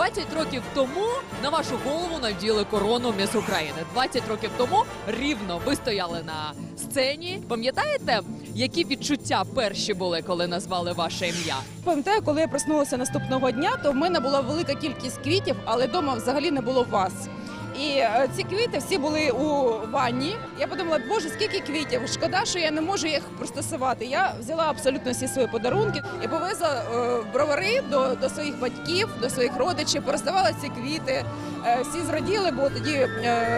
20 років тому на вашу голову наділи корону Міс України. 20 років тому рівно ви стояли на сцені. Пам'ятаєте, які відчуття перші були, коли назвали ваше ім'я? Пам'ятаю, коли я проснулася наступного дня, то в мене була велика кількість квітів, але вдома взагалі не було вас. І е, ці квіти всі були у ванні. Я подумала, боже, скільки квітів. Шкода, що я не можу їх пристосувати. Я взяла абсолютно всі свої подарунки і повезла е, бровари до, до своїх батьків, до своїх родичів, пороздавала ці квіти. Е, всі зраділи, бо тоді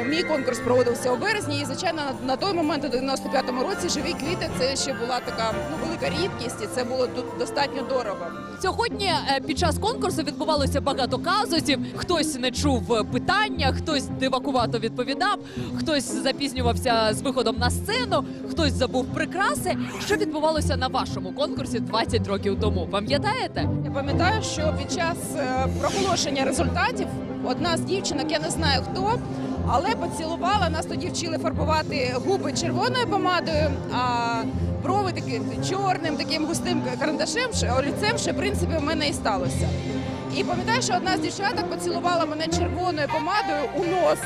мій конкурс проводився у березні. І звичайно, на, той момент, у 95-му році, живі квіти це ще була така ну велика рідкість, і це було тут достатньо дорого. Сьогодні під час конкурсу відбувалося багато казусів. Хтось не чув питання, хтось дивакувато відповідав, хтось запізнювався з виходом на сцену, хтось забув прикраси. Що відбувалося на вашому конкурсі 20 років тому? Пам'ятаєте? Я пам'ятаю, що під час е, проголошення результатів одна з дівчинок, я не знаю хто, але поцілувала. Нас тоді вчили фарбувати губи червоною помадою, а брови таким чорним, таким густим карандашем, олівцем, що в принципі в мене і сталося. І пам'ятаю, що одна з дівчаток поцілувала мене червоною помадою у нос.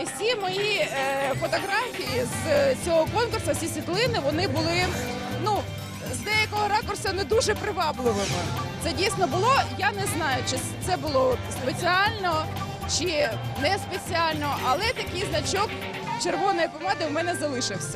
І всі мої е, фотографії з цього конкурсу, всі світлини, вони були ну з деякого ракурсу не дуже привабливими. Це дійсно було. Я не знаю, чи це було спеціально чи не спеціально, але такий значок червоної помади в мене залишився.